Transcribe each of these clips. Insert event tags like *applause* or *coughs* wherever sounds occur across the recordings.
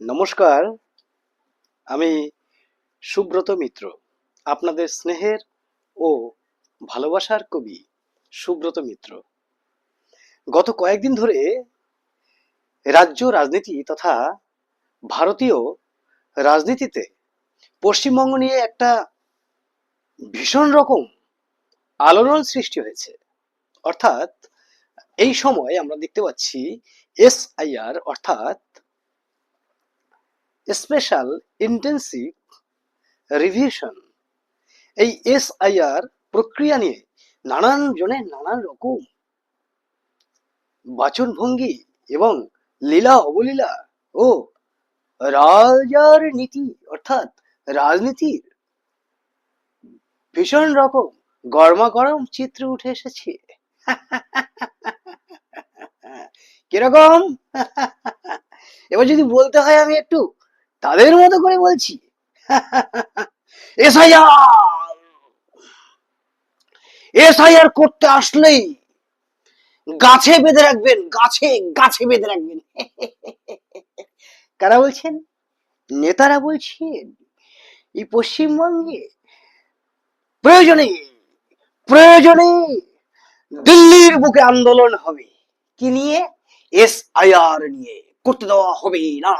নমস্কার, আমি সুব্রত মিত্র, আপনাদের স্নেহের ও ভালোবাসার কবি সুব্রত মিত্র। গত কয়েকদিন ধরে রাজ্য রাজনীতি তথা ভারতীয় রাজনীতিতে পশ্চিমবঙ্গ নিয়ে একটা ভীষণ রকম আলোড়ন সৃষ্টি হয়েছে। অর্থাৎ এই সময় আমরা দেখতে পাচ্ছি এসআইআর, অর্থাৎ স্পেশাল ইন্টেন্সিভ রিভিশন এই এসআইআর প্রক্রিয়া নিয়ে নানান জনের নানান রকম বাচনভঙ্গি এবং লীলা অবলীলা ও রাজার নীতি অর্থাৎ রাজনীতির ভীষণ রকম গরমা গরম চিত্র উঠে এসেছে। *laughs* কীরকম? *laughs* এবার যদি বলতে হয় আমি একটু তাদের মতো করে বলছি। *laughs* এসআইআর। করতে আসলেই গাছে বেঁধে রাখবেন, গাছে গাছে বেঁধে রাখবেন। *laughs* কারা বলছেন? নেতারা বলছেন, এই পশ্চিমবঙ্গে প্রয়োজনে প্রয়োজনে দিল্লির বুকে আন্দোলন হবে। কি নিয়ে? এসআইআর নিয়ে। করতে দেওয়া হবে না।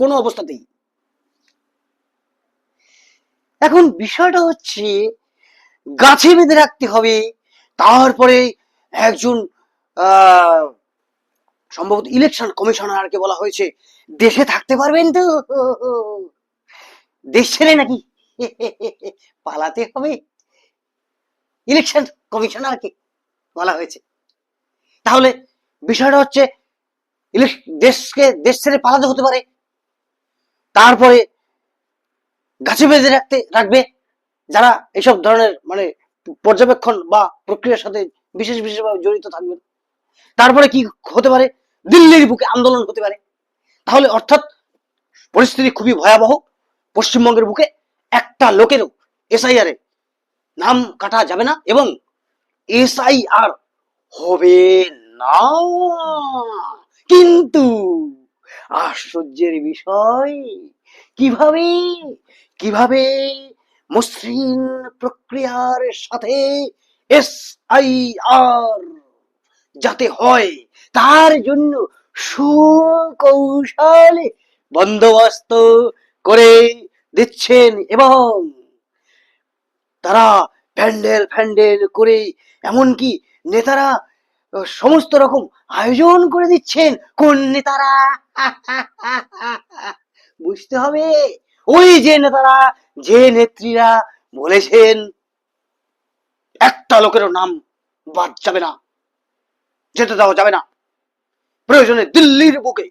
কোনো অবস্থাতেই। এখন বিষয়টা হচ্ছে, গাছে বেঁধে রাখতে হবে, তারপরে একজন সম্ভবত ইলেকশন কমিশনারকে বলা হয়েছে, দেশে থাকতে পারবেন তো? দেশ ছেড়ে নাকি? পালাতে হবে? ইলেকশন কমিশনারকে বলা হয়েছে। তাহলে বিষয়টা হচ্ছে দেশকে, দেশ ছেড়ে পালাতে হতে পারে। তারপরে গাছে বেঁধে রাখতে, রাখবে। যারা এসব ধরনের মানে পর্যবেক্ষণ বা প্রক্রিয়ার সাথে বিশেষ বিশেষভাবে জড়িত থাকবেন তারপরে কি হতে পারে? দিল্লির বুকে আন্দোলন হতে পারে। তাহলে অর্থাৎ পরিস্থিতি খুবই ভয়াবহ। পশ্চিমবঙ্গের বুকে একটা লোকেরও এসআইআর এ নাম কাটা যাবে না এবং এসআইআর হবে না। কিন্তু আশ্চর্যের বিষয়। কীভাবে? কীভাবে মসৃণ প্রক্রিয়ার সাথে এসআইআর যাতে হয়, তার জন্য সুকৌশলে বন্দোবস্ত করে দিচ্ছেন এবং তারা প্যান্ডেল ফ্যান্ডেল করে, এমনকি নেতারা সমস্ত রকম আয়োজন করে দিচ্ছেন কোন নেতারা? *laughs* বুঝতে হবে। ওই যে নেতারা, যে নেত্রীরা বলেছেন, একটা লোকেরও নাম বাদ যাবে না, যেতে দেওয়া যাবে না। প্রয়োজনে দিল্লির বুকে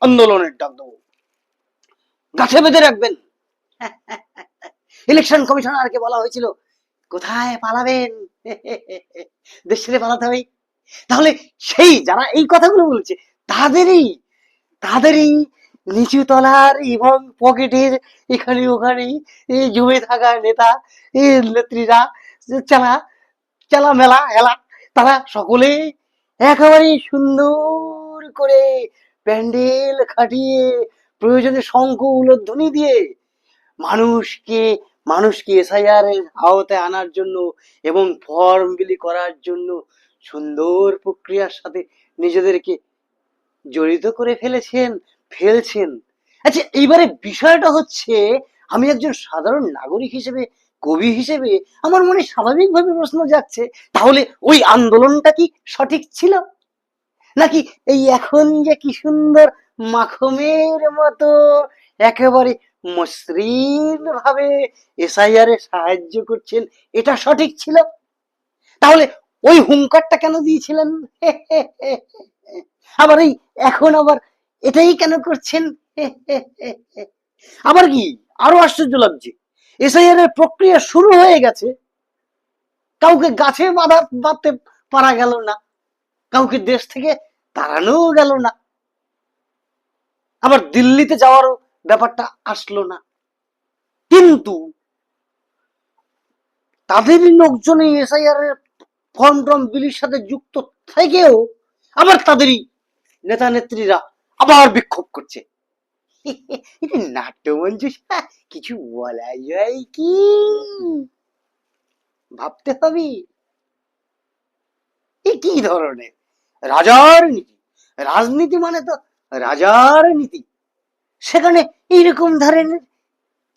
আন্দোলনের ডাক দেবো। গাছে বেঁধে রাখবেন। *laughs* ইলেকশন কমিশনারকে বলা হয়েছিল কোথায় পালাবেন? *laughs* দেশ পালাতে হবে। তাহলে সেই যারা এই কথাগুলো বলছে, তাদেরই তাদেরই নিচু তলার এবং পকেটের এখানে ওখানে জমে থাকা নেতা নেত্রীরা চালা চালা মেলা হেলা তারা সকলে একেবারে সুন্দর করে প্যান্ডেল খাটিয়ে প্রয়োজনে শঙ্খ উলোধ্বনি দিয়ে মানুষকে মানুষকে এসআইআর এর আওতায় আনার জন্য এবং ফর্ম বিলি করার জন্য সুন্দর প্রক্রিয়ার সাথে নিজেদেরকে জড়িত করে ফেলেছেন, ফেলছেন। আচ্ছা এইবারে বিষয়টা হচ্ছে, আমি একজন সাধারণ নাগরিক হিসেবে, কবি হিসেবে, আমার মনে স্বাভাবিকভাবে প্রশ্ন যাচ্ছে তাহলে ওই আন্দোলনটা কি সঠিক ছিল? নাকি এই এখন যে কি সুন্দর মাখমের মতো, একেবারে মসৃণ ভাবে এসআইআর সাহায্য করছেন, এটা সঠিক ছিল? তাহলে ওই হুঙ্কারটা কেন দিয়েছিলেন? *laughs* আবার এই এখন আবার এটাই কেন করছেন? *laughs* আবার কি? আরও আশ্চর্য লাগছে। এসআইআর এর প্রক্রিয়া শুরু হয়ে গেছে। কাউকে গাছে বাঁধা বাঁধতে পারা গেল না। কাউকে দেশ থেকে তাড়ানো গেল না। আবার দিল্লিতে যাওয়ারও ব্যাপারটা আসলো না। কিন্তু তাদেরই লোকজনে এসআইআর এর ফর্ম টর্ম বিলির সাথে যুক্ত থেকেও আবার তাদেরই নেতা নেত্রীরা আবার বিক্ষোভ করছে। কিছু বলা যায় কি? ভাবতে হবে। কি ধরনের? রাজার নীতি। রাজনীতি মানে তো রাজার নীতি। সেখানে এইরকম ধরনের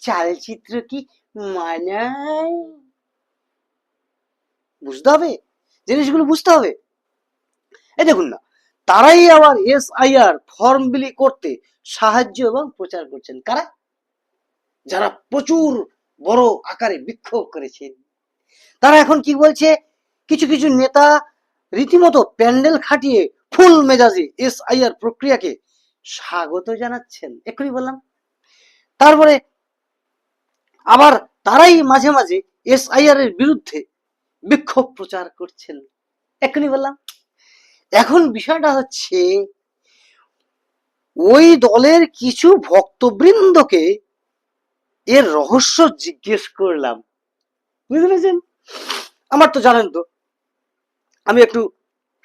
চালচিত্র কি মানায়? বুঝতে হবে? জিনিসগুলো বুঝতে হবে। এই দেখুন না, তারাই আবার এস আইআর ফর্ম বিলি করতে সাহায্য এবং প্রচার করছেন। কারা? যারা প্রচুর বড় আকারে বিক্ষোভ করেছেন। তারা এখন কি বলছে? কিছু কিছু নেতা রীতিমতো প্যান্ডেল খাটিয়ে ফুল মেজাজে এস আইআর প্রক্রিয়াকে স্বাগত জানাচ্ছেন। এক্ষুনি বললাম। তারপরে আবার তারাই মাঝে মাঝে এস আইআর এর বিরুদ্ধে বিক্ষোভ প্রচার করছেন। এক্ষুনি বললাম, এখন বিষয়টা হচ্ছে ওই দলের কিছু ভক্তবৃন্দকে এর রহস্য জিজ্ঞেস করলাম। বুঝতে পেরেছেন? আমার তো জানেন তো, আমি একটু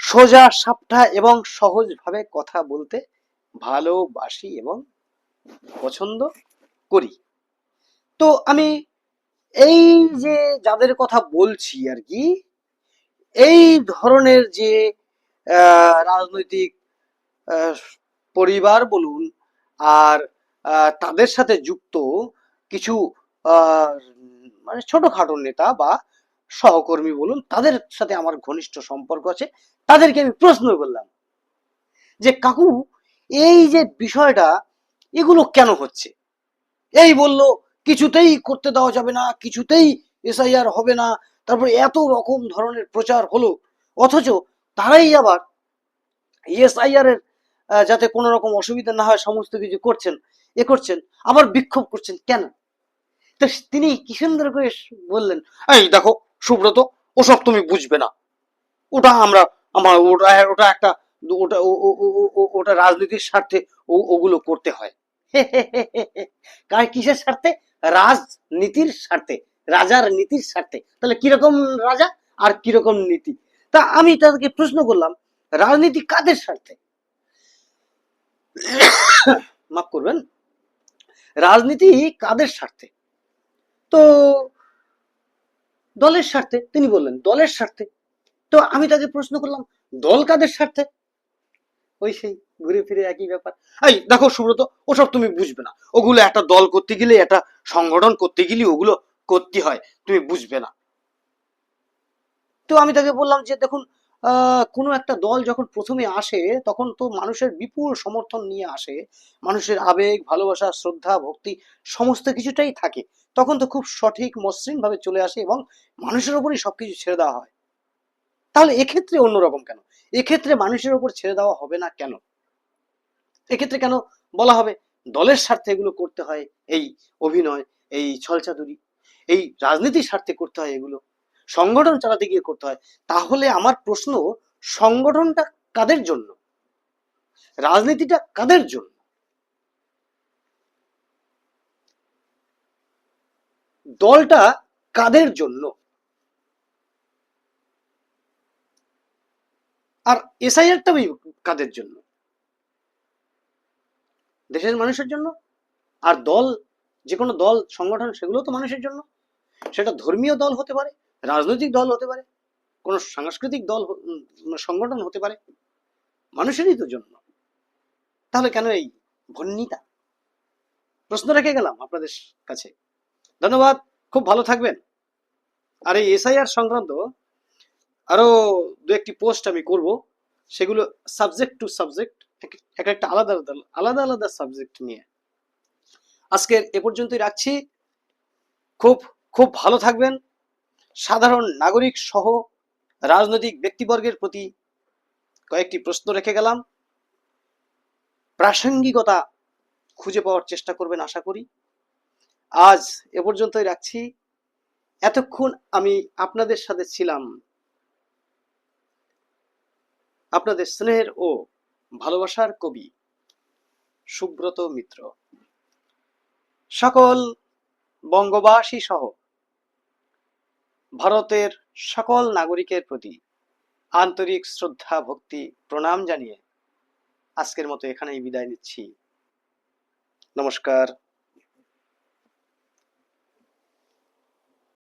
সোজা, সাপটা এবং সহজ ভাবে কথা বলতে ভালোবাসি এবং পছন্দ করি। তো আমি এই যে যাদের কথা বলছি আর কি, এই ধরনের যে রাজনৈতিক পরিবার বলুন আর তাদের সাথে যুক্ত কিছু মানে ছোটখাটো নেতা বা সহকর্মী বলুন, তাদের সাথে আমার ঘনিষ্ঠ সম্পর্ক আছে, তাদেরকে আমি প্রশ্ন করলাম যে, কাকু এই যে বিষয়টা, এগুলো কেন হচ্ছে? এই বলল, কিছুতেই করতে দেওয়া যাবে না, কিছুতেই এসআইআর হবে না, তারপরে এত রকম ধরনের প্রচার হলো, অথচ তারাই আবার এসআইআর এর যাতে কোনো রকম অসুবিধা না হয়, সমস্ত কিছু করছেন, এ করছেন, আবার বিক্ষোভ করছেন কেন? তো তিনি কি সুন্দর করে বললেন, এই দেখো, সুব্রত, ওসব তুমি বুঝবে না। ওটা আমরা, আমার, ওটা ওটা একটা ওটা ওটা রাজনীতির স্বার্থে ওগুলো করতে হয়। *laughs* কার কিসের স্বার্থে? রাজনীতির স্বার্থে। রাজার নীতির স্বার্থে। তাহলে কীরকম রাজা আর কীরকম নীতি? তা আমি তাদেরকে প্রশ্ন করলাম, রাজনীতি কাদের স্বার্থে? *coughs* মাফ করবেন। রাজনীতি কাদের স্বার্থে? তো দলের স্বার্থে, তিনি বললেন, দলের স্বার্থে। তো আমি তাকে প্রশ্ন করলাম, দল কাদের স্বার্থে? ওই সেই ঘুরে ফিরে একই ব্যাপার। এই দেখো সুব্রত, ওসব তুমি বুঝবে না। ওগুলো একটা দল করতে গেলে, একটা সংগঠন করতে গেলে ওগুলো করতে হয়। তুমি বুঝবে না। তো আমি তাকে বললাম যে, দেখুন কোনো একটা দল যখন প্রথমে আসে, তখন তো মানুষের বিপুল সমর্থন নিয়ে আসে। মানুষের আবেগ, ভালোবাসা, শ্রদ্ধা, ভক্তি সমস্ত কিছুটাই থাকে। তখন তো খুব সঠিক মসৃণ ভাবে চলে আসে এবং মানুষের ওপরই সবকিছু ছেড়ে দেওয়া হয়। তাহলে এক্ষেত্রে অন্যরকম কেন? এক্ষেত্রে মানুষের উপর ছেড়ে দেওয়া হবে না কেন? এক্ষেত্রে কেন বলা হবে, দলের স্বার্থে এগুলো করতে হয়, এই অভিনয়, এই ছলচাতুরি, এই রাজনীতির স্বার্থে করতে হয় এগুলো, সংগঠন চালাতে গিয়ে করতে হয়, তাহলে আমার প্রশ্ন, সংগঠনটা কাদের জন্য? রাজনীতিটা কাদের জন্য? দলটা কাদের জন্য? আর এসআইআরটা কাদের জন্য? দেশের মানুষের জন্য? আর দল যে কোনো দল, সংগঠন সেগুলো তো মানুষের জন্য। সেটা ধর্মীয় দল হতে পারে, রাজনৈতিক দল হতে পারে, কোনো সাংস্কৃতিক দল সংগঠন হতে পারে। মানুষেরই তো জন্য। তাহলে কেন এই ভন্যিতা প্রশ্ন রেখে গেলাম আপনাদের কাছে। ধন্যবাদ, খুব ভালো থাকবেন। আর এই এসআইআর সংক্রান্ত আরও দু একটি পোস্ট আমি করব। সেগুলো সাবজেক্ট টু সাবজেক্ট এক একটা আলাদা আলাদা আলাদা আলাদা সাবজেক্ট নিয়ে। আজকের এ পর্যন্তই রাখছি। খুব খুব ভালো থাকবেন। সাধারণ নাগরিক সহ রাজনৈতিক ব্যক্তিবর্গের প্রতি কয়েকটি প্রশ্ন রেখে গেলাম। প্রাসঙ্গিকতা খুঁজে পাওয়ার চেষ্টা করবেন আশা করি। আজ এ পর্যন্তই রাখছি। এতক্ষণ আমি আপনাদের সাথে ছিলাম আপনাদের স্নেহের ও ভালোবাসার কবি সুব্রত মিত্র। সকল বঙ্গবাসী সহ ভারতের সকল নাগরিকের প্রতি আন্তরিক শ্রদ্ধা, ভক্তি, প্রণাম জানিয়ে আজকের মতো এখানেই বিদায় নিচ্ছি। নমস্কার।